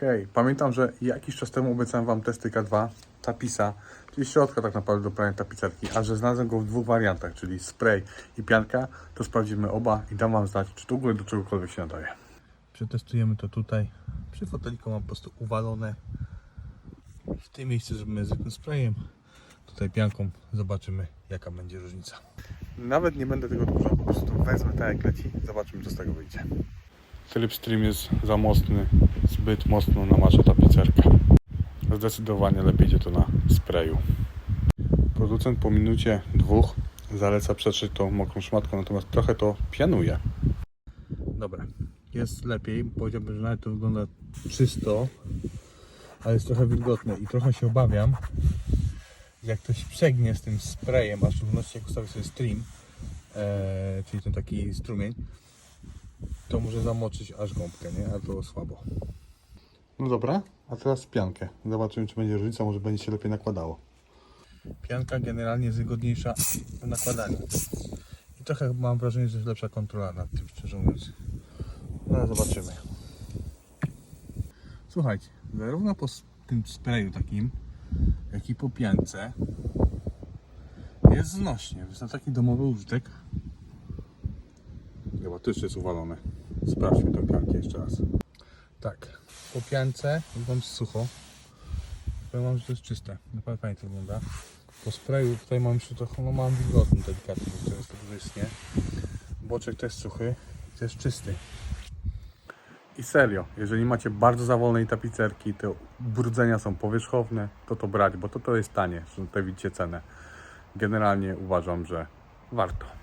Hej, pamiętam, że jakiś czas temu obiecałem Wam testy K2 Tapisa, czyli środka tak naprawdę do prania tapicerki, a że znalazłem go w dwóch wariantach, czyli spray i pianka, to sprawdzimy oba i dam Wam znać, czy to w ogóle do czegokolwiek się nadaje. Przetestujemy to tutaj. Przy foteliku mam po prostu uwalone. W tym miejscu zrobimy zwykłym sprayem. Tutaj pianką zobaczymy, jaka będzie różnica. Nawet nie będę tego dużo, po prostu wezmę tak jak leci, zobaczymy co z tego wyjdzie. Tryb stream jest za mocny, zbyt mocno namacza tapicerkę. Zdecydowanie lepiej idzie to na sprayu. Producent po minucie dwóch zaleca przetrzeć tą mokrą szmatką, natomiast trochę to pianuje. Dobra, jest lepiej. Powiedziałbym, że nawet to wygląda czysto, ale jest trochę wilgotne i trochę się obawiam, jak ktoś przegnie z tym sprayem, a w szczególności jak ustawi sobie stream, e, czyli ten taki strumień, to może zamoczyć aż gąbkę, nie? A to słabo. No dobra, a teraz piankę. Zobaczymy, czy będzie różnica, może będzie się lepiej nakładało. Pianka generalnie jest wygodniejsza w nakładaniu. I trochę mam wrażenie, że jest lepsza kontrola nad tym, szczerze mówiąc. No ale zobaczymy. Słuchajcie, zarówno po tym sprayu takim, jak i po piance jest znośnie. Jest na taki domowy użytek. Chyba to jeszcze jest uwalone. Sprawdźmy tę piankę jeszcze raz. Tak, po piance wygląda sucho. Powiem wam, że to jest czyste. Naprawdę fajnie to wygląda. Po sprayu tutaj mam jeszcze trochę, no mam wilgotny delikatnie, bo to jest tak wyschnie. Boczek też suchy, to jest czysty. I serio, jeżeli macie bardzo za wolnej tapicerki, te brudzenia są powierzchowne, to to brać, bo to, to jest tanie, że tutaj widzicie cenę. Generalnie uważam, że warto.